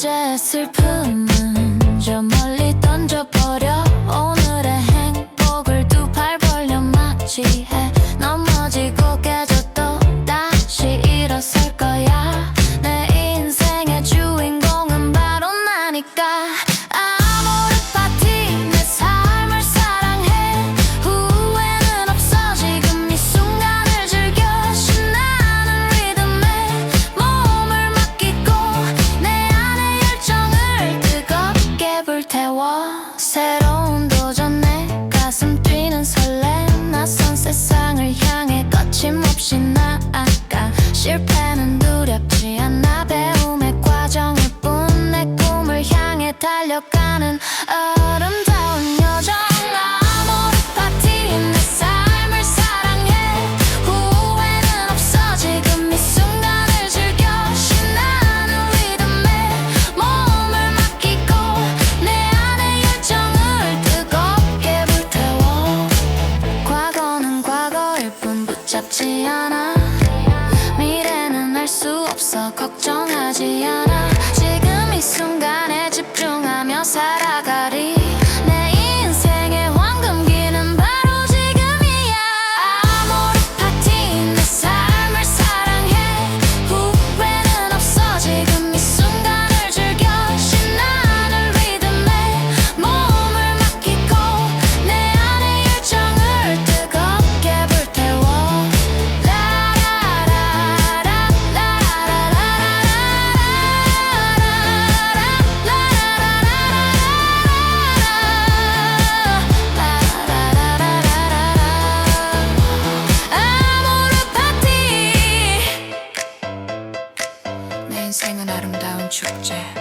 어제 슬픔은 좀 가는 아름다운 여정 아무리 파티인 내 삶을 사랑해. 후회는 없어 지금 이 순간을 즐겨 신나는 리듬에 몸을 맡기고 내 안의 열정을 뜨겁게 불태워. 과거는 과거일 뿐 붙잡지 않아. 미래는 알 수 없어 걱정하지 않아. 지금 이 순간 인생은 아름다운 축제.